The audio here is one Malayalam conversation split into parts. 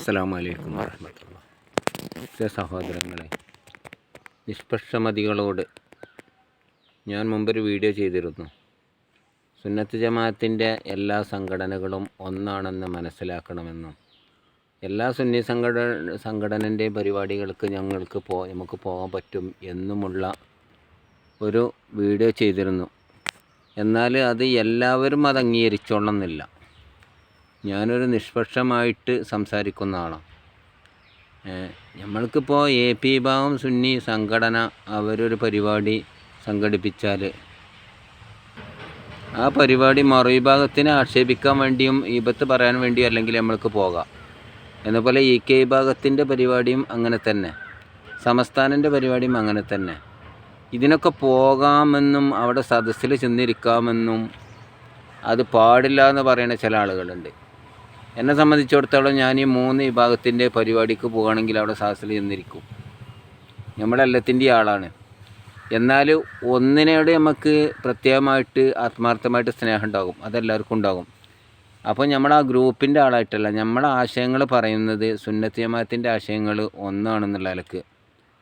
അസ്സലാമു അലൈക്കും വറഹമത്തുള്ള പ്രിയ സഹോദരങ്ങളെ നിഷ്പക്ഷമതികളോട് ഞാൻ മുമ്പൊരു വീഡിയോ ചെയ്തിരുന്നു. സുന്നത്ത് ജമാഅത്തിന്റെ എല്ലാ സംഘടനകളും ഒന്നാണെന്ന് മനസ്സിലാക്കണമെന്നും എല്ലാ സുന്നി സംഘടന സംഘടനന്റെ പരിപാടികൾക്ക് ഞങ്ങൾക്ക് പോ നമുക്ക് പോകാൻ പറ്റും എന്നുമുള്ള ഒരു വീഡിയോ ചെയ്തിരുന്നു. എന്നാൽ അത് എല്ലാവരും അത് അംഗീകരിച്ചോളണമെന്നില്ല ഞാനൊരു നിഷ്പക്ഷമായിട്ട് സംസാരിക്കുന്ന ആളാണ്. നമ്മൾക്കിപ്പോൾ എ പി വിഭാഗം സുന്നി സംഘടന അവരൊരു പരിപാടി സംഘടിപ്പിച്ചാൽ ആ പരിപാടി മറുവിഭാഗത്തിനെ ആക്ഷേപിക്കാൻ വേണ്ടിയും ഈപത്ത് പറയാൻ വേണ്ടിയും അല്ലെങ്കിൽ നമ്മൾക്ക് പോകാം. എന്നപോലെ ഇ കെ വിഭാഗത്തിന്റെ പരിപാടിയും അങ്ങനെ തന്നെ. സമസ്ഥാനന്റെ പരിപാടിയും അങ്ങനെ തന്നെ. ഇതിനൊക്കെ പോകാമെന്നും അവിടെ സദസ്സിൽ ചെന്നിരിക്കാമെന്നും അത് പാടില്ല എന്ന് പറയുന്ന ചില ആളുകളുണ്ട്. എന്നെ സംബന്ധിച്ചിടത്തോളം ഞാൻ ഈ മൂന്ന് വിഭാഗത്തിന്റെ പരിപാടിക്ക് പോകുകയാണെങ്കിൽ അവിടെ സദസ്സിൽ ചെന്നിരിക്കും നമ്മളെല്ലാത്തിന്റെ ആളാണ്. എന്നാൽ ഒന്നിനോട് നമുക്ക് പ്രത്യേകമായിട്ട് ആത്മാർത്ഥമായിട്ട് സ്നേഹം ഉണ്ടാകും. അതെല്ലാവർക്കും ഉണ്ടാകും. അപ്പോൾ നമ്മൾ ആ ഗ്രൂപ്പിന്റെ ആളായിട്ടല്ല നമ്മളെ ആശയങ്ങൾ പറയുന്നത് സുന്നത്ത് ജമാഅത്തിന്റെ ആശയങ്ങൾ ഒന്നാണെന്നുള്ള അലക്ക്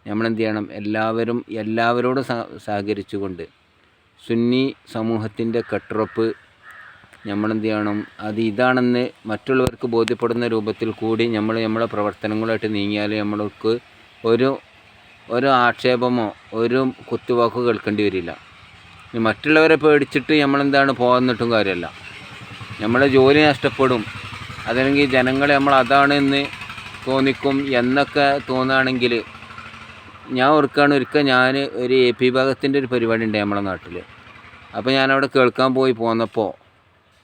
നമ്മളെന്ത് ചെയ്യണം? എല്ലാവരും എല്ലാവരോടും സഹകരിച്ചുകൊണ്ട് സുന്നി സമൂഹത്തിന്റെ കെട്ടുറപ്പ് നമ്മളെന്ത് ചെയ്യണം അത് ഇതാണെന്ന് മറ്റുള്ളവർക്ക് ബോധ്യപ്പെടുന്ന രൂപത്തിൽ കൂടി നമ്മൾ നമ്മുടെ പ്രവർത്തനങ്ങളായിട്ട് നീങ്ങിയാൽ നമ്മൾക്ക് ഒരു ഒരു ആക്ഷേപമോ ഒരു കുത്തുവാക്കോ കേൾക്കേണ്ടി വരില്ല. മറ്റുള്ളവരെ പേടിച്ചിട്ട് നമ്മളെന്താണ് പോകുന്നിട്ടും കാര്യമല്ല നമ്മളെ ജോലി നഷ്ടപ്പെടും. അതല്ലെങ്കിൽ ജനങ്ങളെ നമ്മൾ അതാണ് എന്ന് തോന്നിക്കും എന്നൊക്കെ തോന്നുകയാണെങ്കിൽ ഞാൻ ഓർക്കുകയാണ് ഒരിക്കൽ ഞാൻ ഒരു എ പി വിഭാഗത്തിന്റെ ഒരു പരിപാടി ഉണ്ട് നമ്മളെ നാട്ടിൽ. അപ്പോൾ ഞാനവിടെ കേൾക്കാൻ പോയി പോന്നപ്പോൾ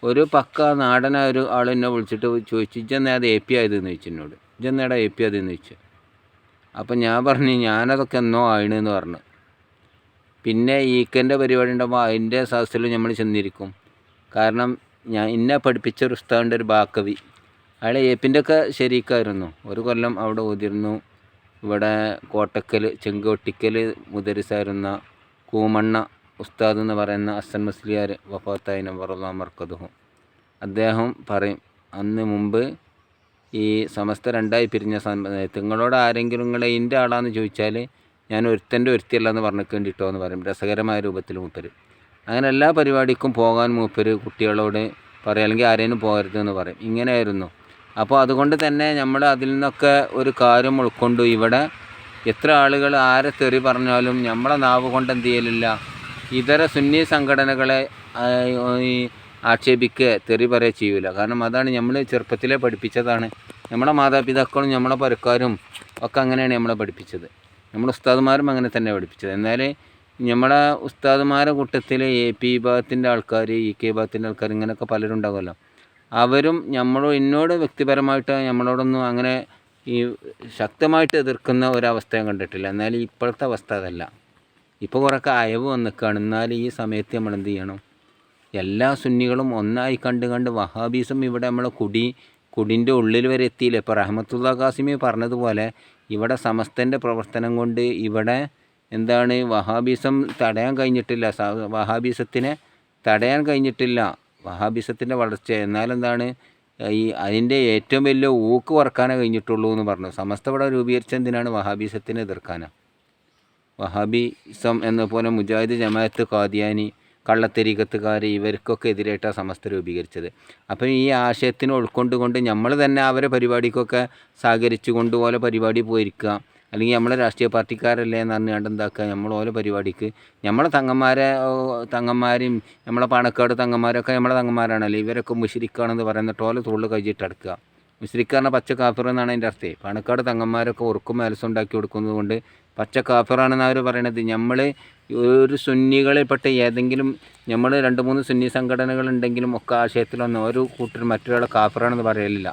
ഒരു പക്ക നാടന ഒരു ആൾ എന്നെ വിളിച്ചിട്ട് ചോദിച്ചു ഇജന്നേ അത് എ പി ആയതെന്ന് ചോദിച്ചു എന്നോട്. ഇജെന്നാടാ എ പി ആയതെന്ന് ചോദിച്ചു. അപ്പം ഞാൻ പറഞ്ഞു ഞാനതൊക്കെ എന്നോ ആയിണെന്ന് പറഞ്ഞു. പിന്നെ ഈക്കന്റെ പരിപാടി ഉണ്ടാകുമ്പോൾ അതിന്റെ സദസ്സിൽ നമ്മൾ ചെന്നിരിക്കും. കാരണം ഞാൻ എന്നെ പഠിപ്പിച്ച ഒരു ഉസ്താദിന്റെ ഒരു ബാക്കവി. അയാൾ ഏപ്പിന്റെ ഒക്കെ ശരിക്കായിരുന്നു. ഒരു കൊല്ലം അവിടെ ഓതിരുന്നു. ഇവിടെ കോട്ടക്കൽ ചെങ്കോട്ടിക്കൽ മുതരിസായിരുന്ന കൂമണ്ണ ഉസ്താദ് എന്ന് പറയുന്ന അസൻ മുസ്ലിയാർ വഫാത്തായി നവറുള്ള മർക്കതുഹു. അദ്ദേഹം പറയും അന്ന് മുമ്പ് ഈ സമസ്ത രണ്ടായി പിരിഞ്ഞ നിങ്ങളോട് ആരെങ്കിലും നിങ്ങളെ എന്റെ ആളാന്ന് ചോദിച്ചാൽ ഞാൻ ഒരുത്തന്റെ ഒരുത്തിയല്ല എന്ന് പറഞ്ഞിട്ടോ എന്ന് പറയും രസകരമായ രൂപത്തിൽ മൂപ്പര്. അങ്ങനെ എല്ലാ പരിപാടിക്കും പോകാൻ മൂപ്പര് കുട്ടികളോട് പറയും അല്ലെങ്കിൽ ആരേനും പോകരുത് എന്ന് പറയും. ഇങ്ങനെയായിരുന്നു. അപ്പോൾ അതുകൊണ്ട് തന്നെ നമ്മൾ അതിൽ നിന്നൊക്കെ ഒരു കാര്യം ഉൾക്കൊണ്ടു ഇവിടെ എത്ര ആളുകൾ ആരെ തെറി പറഞ്ഞാലും നമ്മളെ നാവ് കൊണ്ട് എന്ത് ചെയ്യലില്ല. ഇതര സുന്നി സംഘടനകളെ ആക്ഷേപിക്കുക തെറി പറയുക ചെയ്യൂല. കാരണം അതാണ് നമ്മൾ ചെറുപ്പത്തിലെ പഠിപ്പിച്ചതാണ്. നമ്മളെ മാതാപിതാക്കളും നമ്മളെ പരക്കാരും ഒക്കെ അങ്ങനെയാണ് നമ്മളെ പഠിപ്പിച്ചത്. നമ്മുടെ ഉസ്താദുമാരും അങ്ങനെ തന്നെ പഠിപ്പിച്ചത്. എന്നാൽ നമ്മളെ ഉസ്താദുമാരെ കൂട്ടത്തിൽ എ പി വിഭാഗത്തിന്റെ ആൾക്കാർ ഇ കെ വിഭാഗത്തിന്റെ ആൾക്കാർ ഇങ്ങനെയൊക്കെ പലരും ഉണ്ടാകുമല്ലോ അവരും നമ്മളോ എന്നോട് വ്യക്തിപരമായിട്ട് നമ്മളോടൊന്നും അങ്ങനെ ഈ ശക്തമായിട്ട് എതിർക്കുന്ന ഒരവസ്ഥ ഞാൻ കണ്ടിട്ടില്ല. എന്നാൽ ഇപ്പോഴത്തെ അവസ്ഥ അതല്ല. ഇപ്പോൾ കുറേ അയവ് വന്നിക്കാണ്. എന്നാൽ ഈ സമയത്ത് നമ്മൾ എന്ത് ചെയ്യണം? എല്ലാ സുന്നികളും ഒന്നായി കണ്ട് കണ്ട് വഹാബീസും ഇവിടെ നമ്മളെ കുടി കുടിന്റെ ഉള്ളിൽ വരെ എത്തിയില്ല? ഇപ്പോൾ റഹമത്തുള്ള കാസിമി പറഞ്ഞതുപോലെ ഇവിടെ സമസ്തന്റെ പ്രവർത്തനം കൊണ്ട് ഇവിടെ എന്താണ് വഹാബീസം തടയാൻ കഴിഞ്ഞിട്ടില്ല. വഹാബീസത്തിനെ തടയാൻ കഴിഞ്ഞിട്ടില്ല. വഹാബീസത്തിന്റെ വളർച്ച. എന്നാലെന്താണ് ഈ അതിന്റെ ഏറ്റവും വലിയ ഊക്ക് വറക്കാനേ കഴിഞ്ഞിട്ടുള്ളൂ എന്ന് പറഞ്ഞു. സമസ്ത ഇവിടെ രൂപീകരിച്ച എന്തിനാണ്? വഹാബീസത്തിനെ എതിർക്കാനാണ്. വഹാബിസം എന്ന പോലെ മുജാഹിദ് ജമാഅത്ത് ഖാദിയാനി കള്ളത്തരീകത്തുകാർ ഇവർക്കൊക്കെ എതിരായിട്ടാണ് സമസ്ത രൂപീകരിച്ചത്. അപ്പം ഈ ആശയത്തിന് ഉൾക്കൊണ്ടുകൊണ്ട് നമ്മൾ തന്നെ അവരെ പരിപാടിക്കൊക്കെ സഹകരിച്ചു കൊണ്ടുപോലെ പരിപാടി പോയിരിക്കുക. അല്ലെങ്കിൽ നമ്മളെ രാഷ്ട്രീയ പാർട്ടിക്കാരല്ലേ എന്ന് പറഞ്ഞുകൊണ്ട് എന്താക്കുക നമ്മൾ ഓരോ പരിപാടിക്ക് നമ്മളെ തങ്ങന്മാരെ തങ്ങന്മാരും നമ്മളെ പണക്കാട് തങ്ങന്മാരൊക്കെ നമ്മളെ തങ്ങന്മാരാണല്ലോ? ഇവരൊക്കെ മുഷിരിക്കുകയാണെന്ന് പറയുന്നിട്ട് ഓല തുള്ളു കഴിച്ചിട്ടെടുക്കുക മുസ്ലിക്കാരനെ പച്ച കാഫിർ എന്നാണ് അതിന്റെ അർത്ഥം. പണക്കാട് തങ്ങന്മാരൊക്കെ ഉറക്കും മേലസം ഉണ്ടാക്കി കൊടുക്കുന്നത് കൊണ്ട് പച്ച കാഫിറാണെന്ന് അവർ പറയണത്. നമ്മൾ ഒരു സുന്നികളിൽപ്പെട്ട ഏതെങ്കിലും നമ്മൾ രണ്ട് മൂന്ന് സുന്നി സംഘടനകൾ ഉണ്ടെങ്കിലും ഒക്കെ ആശയത്തിലൊന്നും ഒരു കൂട്ടർ മറ്റൊരാളെ കാഫറാണെന്ന് പറയലില്ല.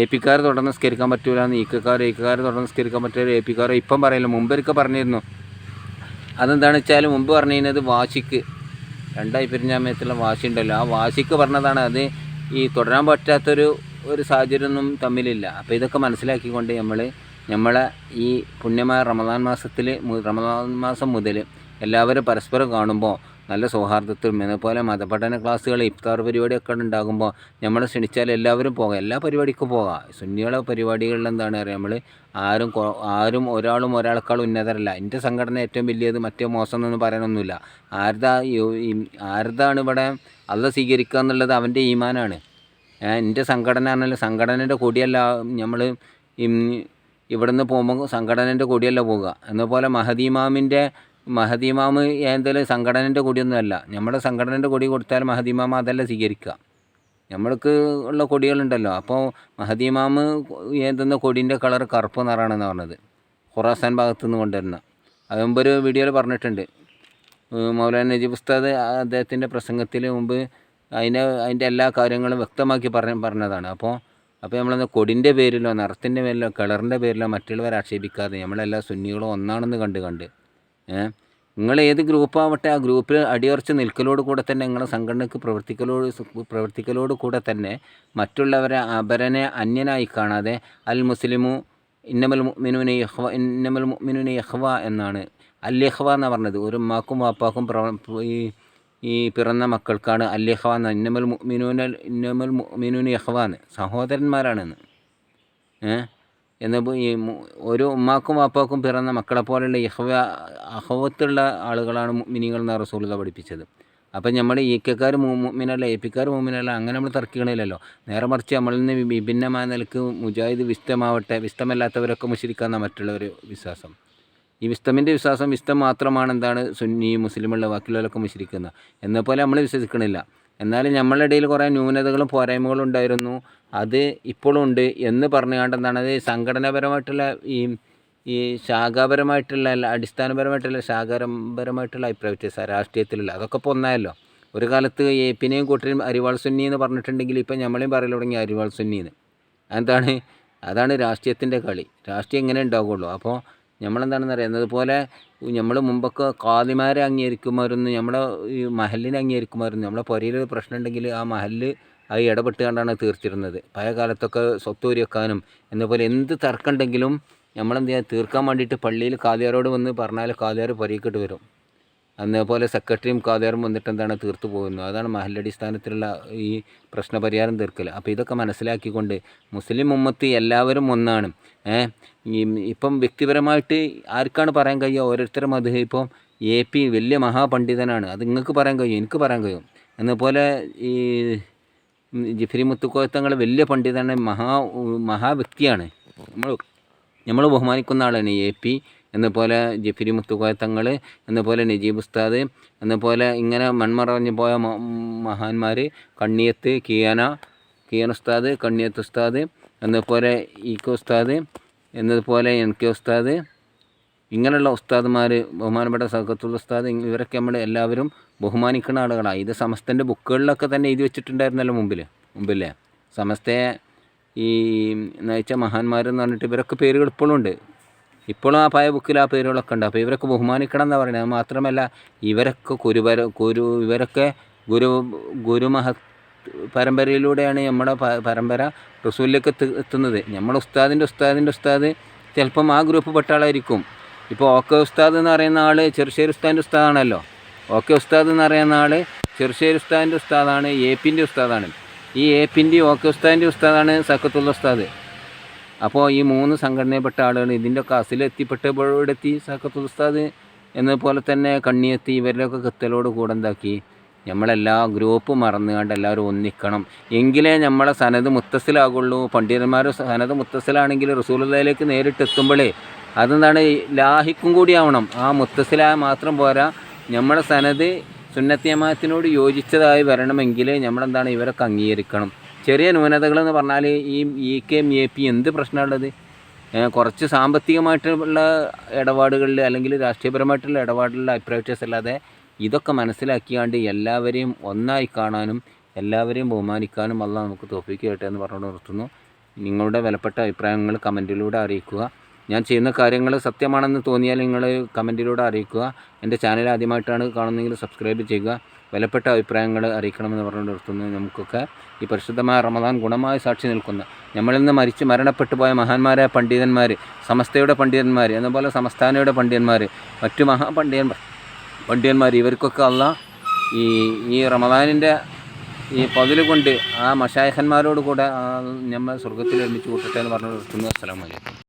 എ പിക്കാർ തുടർന്ന് സ്കരിക്കാൻ പറ്റൂല എന്ന് ഈക്കക്കാർ ഈക്കക്കാർ തുടർന്ന് സ്കരിക്കാൻ പറ്റില്ല എ പിക്കാർ ഇപ്പം പറയില്ല. മുമ്പൊരിക്കൽ പറഞ്ഞിരുന്നു. അതെന്താണെന്ന് വെച്ചാൽ മുമ്പ് പറഞ്ഞിരുന്നത് വാശിക്ക്. രണ്ടായി പിരിഞ്ഞ സമയത്തുള്ള വാശി ഉണ്ടല്ലോ. ആ വാശിക്ക് പറഞ്ഞതാണ് അത് ഈ തുടരാൻ പറ്റാത്തൊരു ഒരു സാഹചര്യമൊന്നും തമ്മിലില്ല. അപ്പോൾ ഇതൊക്കെ മനസ്സിലാക്കിക്കൊണ്ട് നമ്മൾ നമ്മളെ ഈ പുണ്യമായ റമദാൻ മാസത്തിൽ റമദാൻ മാസം മുതൽ എല്ലാവരും പരസ്പരം കാണുമ്പോൾ നല്ല സൗഹാർദ്ദത്തിലും അതുപോലെ മതപഠന ക്ലാസ്സുകൾ ഇഫ്താർ പരിപാടിയൊക്കെ ഉണ്ടാകുമ്പോൾ നമ്മൾ ക്ഷണിച്ചാൽ എല്ലാവരും പോകാം. എല്ലാ പരിപാടിക്കും പോകാം. സുന്നികളെ പരിപാടികളിൽ എന്താണ് പറയുക നമ്മൾ ആരും ആരും ഒരാളും ഒരാളെക്കാൾ ഉന്നതരല്ല. എന്റെ സംഘടന ഏറ്റവും വലിയത് മറ്റേ മോശം എന്നൊന്നും പറയാനൊന്നുമില്ല. ആരുതാ ആരുതാണ് ഇവിടെ അല്ല സ്വീകരിക്കുക എന്നുള്ളത് അവന്റെ ഈമാനാണ്. എന്റെ സംഘടന പറഞ്ഞാൽ സംഘടനയുടെ കൊടിയല്ല നമ്മൾ ഇവിടുന്ന് പോകുമ്പോൾ സംഘടനന്റെ കൊടിയല്ല പോവുക. എന്നപോലെ മഹദീമാമിന്റെ മഹദീമാമ് ഏതെങ്കിലും സംഘടനന്റെ കൊടിയൊന്നുമല്ല. നമ്മുടെ സംഘടനന്റെ കൊടി കൊടുത്താൽ മഹദീമാമ അതല്ല സ്വീകരിക്കുക നമ്മൾക്ക് ഉള്ള കൊടികളുണ്ടല്ലോ. അപ്പോൾ മഹദീമാമ് ഏതെന്ന കൊടിന്റെ കളർ കറുപ്പ് നിറാണെന്ന് പറഞ്ഞത്. ഖുറാസാൻ ഭാഗത്തു നിന്ന് കൊണ്ടുവരുന്ന. അത് മുമ്പ് ഒരു വീഡിയോയിൽ പറഞ്ഞിട്ടുണ്ട്. മൗലാന നജീബ് ഉസ്താദ് അദ്ദേഹത്തിന്റെ പ്രസംഗത്തിൽ മുമ്പ് അതിനെ അതിന്റെ എല്ലാ കാര്യങ്ങളും വ്യക്തമാക്കി പറഞ്ഞ പറഞ്ഞതാണ്. അപ്പോൾ അപ്പോൾ നമ്മളെന്താ കൊടിന്റെ പേരിലോ നിറത്തിന്റെ പേരിലോ കളറിന്റെ പേരിലോ മറ്റുള്ളവരെ ആക്ഷേപിക്കാതെ നമ്മളെല്ലാ സുന്നികളും ഒന്നാണെന്ന് കണ്ട് കണ്ട് ഏഹ് നിങ്ങൾ ഏത് ഗ്രൂപ്പാവട്ടെ ആ ഗ്രൂപ്പിൽ അടിയുറച്ച് നിൽക്കലോട് കൂടെ തന്നെ നിങ്ങളെ സംഘടനയ്ക്ക് പ്രവർത്തിക്കലോട് പ്രവർത്തിക്കലോട് കൂടെ തന്നെ മറ്റുള്ളവരെ അപരനെ അന്യനായി കാണാതെ അൽ മുസ്ലിമു ഇന്നമൽ മുഅ്മിനൂന യഹ്വ ഇന്നമൽ മുഅ്മിനൂന യഹ്വ എന്നാണ്. അൽ യഹ്വ എന്നാണ് പറഞ്ഞത്. ഒരു ഉമ്മാക്കും വാപ്പാക്കും ഈ ഈ പിറന്ന മക്കൾക്കാണ് അൽ യഹ്വ എന്ന് ഇന്നമൽ മുഅ്മിനൂന ഇന്നമൽ മുഅ്മിനൂന യഹ്വാന്ന് സഹോദരന്മാരാണെന്ന്. എന്നപ്പോൾ ഈ ഓരോ ഉമ്മാക്കും വാപ്പാക്കും പിറന്ന മക്കളെ പോലെയുള്ള യഹ്വ അഹവത്തുള്ള ആളുകളാണ് മിനികൾ എന്ന റസൂലത പഠിപ്പിച്ചത്. അപ്പം നമ്മൾ ഈ കെക്കാർ മൂമിനല്ല എ പിക്കാർ മൂമിനല്ല അങ്ങനെ നമ്മൾ തർക്കിക്കണില്ലല്ലോ. നേരെ മറിച്ച് നമ്മളിൽ നിന്ന് വിഭിന്നമായ നിലയ്ക്ക് മുജാഹിദ് വിസ്തമാവട്ടെ വിസ്തമല്ലാത്തവരൊക്കെ മുഷിരിക്കാന്ന മറ്റുള്ളവർ വിശ്വാസം. ഈ വിസ്തമിന്റെ വിശ്വാസം വിസ്തം മാത്രമാണ് എന്താണ് സുന്നി മുസ്ലിമുള്ള ബാക്കിയുള്ളവരൊക്കെ മുഷിരിക്കുന്നത് എന്നപോലെ നമ്മൾ വിശ്വസിക്കണില്ല. എന്നാലും നമ്മളുടെ ഇടയിൽ കുറേ ന്യൂനതകളും പോരായ്മകളും ഉണ്ടായിരുന്നു. അത് ഇപ്പോഴും ഉണ്ട് എന്ന് പറഞ്ഞുകൊണ്ട് എന്താണ് അത് സംഘടനാപരമായിട്ടുള്ള ഈ ഈ ശാഖാപരമായിട്ടുള്ള അടിസ്ഥാനപരമായിട്ടുള്ള ശാഖാപരമായിട്ടുള്ള അഭിപ്രായ വ്യത്യാസം രാഷ്ട്രീയത്തിലുള്ള. അതൊക്കെ ഇപ്പോൾ ഒന്നായല്ലോ. ഒരു കാലത്ത് എ പിന്നെയും കൂട്ടരും അരിവാൾ സുന്നി എന്ന് പറഞ്ഞിട്ടുണ്ടെങ്കിൽ ഇപ്പം നമ്മളെയും പറയൽ തുടങ്ങി അരിവാൾ സുന്നി എന്ന്. എന്താണ് അതാണ് രാഷ്ട്രീയത്തിന്റെ കളി. രാഷ്ട്രീയം എങ്ങനെ ഉണ്ടാവുകയുള്ളൂ അപ്പോൾ നമ്മളെന്താണെന്ന് അറിയുന്നത് പോലെ നമ്മൾ മുമ്പൊക്കെ കാതിമാരെ അംഗീകരിക്കുമായിരുന്നു നമ്മുടെ ഈ മഹലിനെ അംഗീകരിക്കുമായിരുന്നു. നമ്മളെ പുരയിൽ പ്രശ്നം ഉണ്ടെങ്കിൽ ആ മഹലിൽ അത് ഇടപെട്ട് കണ്ടാണ് തീർത്തിരുന്നത്. പഴയ കാലത്തൊക്കെ സ്വത്തൂരി വെക്കാനും എന്നപോലെ എന്ത് തർക്കമുണ്ടെങ്കിലും നമ്മളെന്ത് ചെയ്യുക തീർക്കാൻ വേണ്ടിയിട്ട് പള്ളിയിൽ കാതിയാരോട് വന്ന് പറഞ്ഞാൽ കാതിയാർ പുരയിക്കിട്ട് വരും. അതേപോലെ സെക്രട്ടറിയും കാതേറും വന്നിട്ട് എന്താണ് തീർത്തു പോകുന്നു അതാണ് മഹലടിസ്ഥാനത്തിലുള്ള ഈ പ്രശ്നപരിഹാരം തീർക്കൽ അപ്പോൾ ഇതൊക്കെ മനസ്സിലാക്കിക്കൊണ്ട് മുസ്ലിം ഉമ്മത്ത് എല്ലാവരും ഒന്നാണ്. ഈ ഇപ്പം വ്യക്തിപരമായിട്ട് ആർക്കാണ് പറയാൻ കഴിയുക ഓരോരുത്തരും അത് ഇപ്പം എ പി വലിയ മഹാപണ്ഡിതനാണ്. അത് നിങ്ങൾക്ക് പറയാൻ കഴിയും എനിക്ക് പറയാൻ കഴിയും. എന്നപോലെ ഈ ജിഫ്രി മുത്തുക്കോയത്തങ്ങൾ വലിയ പണ്ഡിതനാണ് മഹാ മഹാവ്യക്തിയാണ് നമ്മൾ നമ്മൾ ബഹുമാനിക്കുന്ന ആളാണ് എ പി. എന്നപോലെ ജെഫിരി മുത്തുകോയ തങ്ങൾ എന്നപോലെ നജീബ് ഉസ്താദ് എന്നപോലെ ഇങ്ങനെ മൺമറഞ്ഞു പോയ മഹാന്മാർ കണ്ണിയത്ത് കിയാന കിയാൻ ഉസ്താദ് കണ്ണിയത്ത് ഉസ്താദ് എന്നപോലെ ഇ കെ ഉസ്താദ് എന്നതുപോലെ എൻ കെ ഉസ്താദ് ഇങ്ങനെയുള്ള ഉസ്താദ്മാർ ബഹുമാനപ്പെട്ട സഹത്തുള്ള ഉസ്താദ് ഇവരൊക്കെ നമ്മൾ എല്ലാവരും ബഹുമാനിക്കുന്ന ആളുകളാണ്. ഇത് സമസ്തന്റെ ബുക്കുകളിലൊക്കെ തന്നെ എഴുതി വെച്ചിട്ടുണ്ടായിരുന്നല്ലോ മുമ്പിൽ മുമ്പില്ലേ? സമസ്തയെ ഈ നയിച്ച മഹാന്മാരെന്ന് പറഞ്ഞിട്ട് ഇവരൊക്കെ പേരുകൾ ഇപ്പോഴും ഉണ്ട്. ഇപ്പോഴും ആ പഴയ ബുക്കിൽ ആ പേരുകളൊക്കെ ഉണ്ട്. അപ്പോൾ ഇവരൊക്കെ ബഹുമാനിക്കണം എന്നാണ് പറയുന്നത്. മാത്രമല്ല ഇവരൊക്കെ കുരുപര കുരു ഇവരൊക്കെ ഗുരു ഗുരുമഹ പരമ്പരയിലൂടെയാണ് നമ്മുടെ പരമ്പര റസൂലിലേക്ക് എത്തി എത്തുന്നത്. നമ്മുടെ ഉസ്താദിന്റെ ഉസ്താദിന്റെ ഉസ്താദ് ചിലപ്പം ആ ഗ്രൂപ്പ് പെട്ട ആളായിരിക്കും. ഇപ്പോൾ ഓക്കെ ഉസ്താദ് എന്ന് പറയുന്ന ആൾ ചെറുശ്ശേരി ഉസ്താദിന്റെ ഉസ്താദാണല്ലോ. ഓക്കെ ഉസ്താദ് എന്ന് പറയുന്ന ആൾ ചെറുശ്ശേരി ഉസ്താദിന്റെ ഉസ്താദാണ് എ പിന്റെ ഉസ്താദാണ്. ഈ എ പിന്റെ ഓക്കെ ഉസ്താദിന്റെ ഉസ്താദാണ് സക്കത്തുള്ള ഉസ്താദ്. അപ്പോൾ ഈ മൂന്ന് സംഘടനയിൽപ്പെട്ട ആളുകൾ ഇതിന്റെ ഒക്കെ അസിലെത്തിപ്പെട്ടപ്പോഴെത്തി സക്കത്തുൽ ഉസ്താദ് എന്നപോലെ തന്നെ കണ്ണിയെത്തി ഇവരിലൊക്കെ കത്തലോട് കൂടെ എന്താക്കി? നമ്മളെല്ലാ ഗ്രൂപ്പ് മറന്നുകൊണ്ട് എല്ലാവരും ഒന്നിക്കണം. എങ്കിലേ നമ്മളെ സനത് മുത്തസിലാകുള്ളൂ പണ്ഡിതന്മാർ സനത് മുത്തസിലാണെങ്കിൽ റസൂലുള്ളയിലേക്ക് നേരിട്ട് എത്തുമ്പോഴേ അതെന്താണ്? ലാഹിക്കും കൂടി ആവണം. ആ മുത്തസിലായ മാത്രം പോരാ. നമ്മളെ സനത് സുന്നത്തിയമാനത്തിനോട് യോജിച്ചതായി വരണമെങ്കിൽ നമ്മളെന്താണ് ഇവരൊക്കെ അംഗീകരിക്കണം. ചെറിയ ന്യൂനതകൾ എന്ന് പറഞ്ഞാൽ ഈ E K M A P എന്ത് പ്രശ്നമുള്ളത് കുറച്ച് സാമ്പത്തികമായിട്ടുള്ള ഇടപാടുകളിൽ അല്ലെങ്കിൽ രാഷ്ട്രീയപരമായിട്ടുള്ള ഇടപാടുകളിൽ അഭിപ്രായ വ്യത്യാസമല്ലാതെ ഇതൊക്കെ മനസ്സിലാക്കിയാണ്ട് എല്ലാവരെയും ഒന്നായി കാണാനും എല്ലാവരെയും ബഹുമാനിക്കാനും അല്ല നമുക്ക് തോപ്പിക്ക് കേട്ടെ എന്ന് പറഞ്ഞുകൊണ്ട് നിർത്തുന്നു. നിങ്ങളുടെ വിലപ്പെട്ട അഭിപ്രായങ്ങൾ കമന്റിലൂടെ അറിയിക്കുക. ഞാൻ ചെയ്യുന്ന കാര്യങ്ങൾ സത്യമാണെന്ന് തോന്നിയാൽ നിങ്ങൾ കമന്റിലൂടെ അറിയിക്കുക. എന്റെ ചാനൽ ആദ്യമായിട്ടാണ് കാണുന്നതെങ്കിൽ സബ്സ്ക്രൈബ് ചെയ്യുക. വിലപ്പെട്ട അഭിപ്രായങ്ങൾ അറിയിക്കണമെന്ന് പറഞ്ഞുകൊണ്ട് നിർത്തുന്നു. നമുക്കൊക്കെ ഈ പരിശുദ്ധമായ റമദാൻ ഗുണമായി സാക്ഷി നിൽക്കുന്ന നമ്മളിൽ നിന്ന് മരിച്ച് മരണപ്പെട്ടു പോയ മഹാന്മാരായ പണ്ഡിതന്മാർ സമസ്തയുടെ പണ്ഡിതന്മാർ എന്നപോലെ സംസ്ഥാനയുടെ പണ്ഡിതന്മാർ മറ്റു മഹാപണ്ഡിതന്മാർ പണ്ഡിതന്മാർ ഇവർക്കൊക്കെ അല്ല ഈ ഈ റമദാനിന്റെ ഈ പതിൽ കൊണ്ട് ആ മഷായഹന്മാരോട് കൂടെ നമ്മൾ സ്വർഗത്തിൽ ഒരുമിച്ച് കൂട്ടട്ടെ എന്ന് പറഞ്ഞു നിർത്തുന്നു. അസ്സലാമു അലൈക്കും.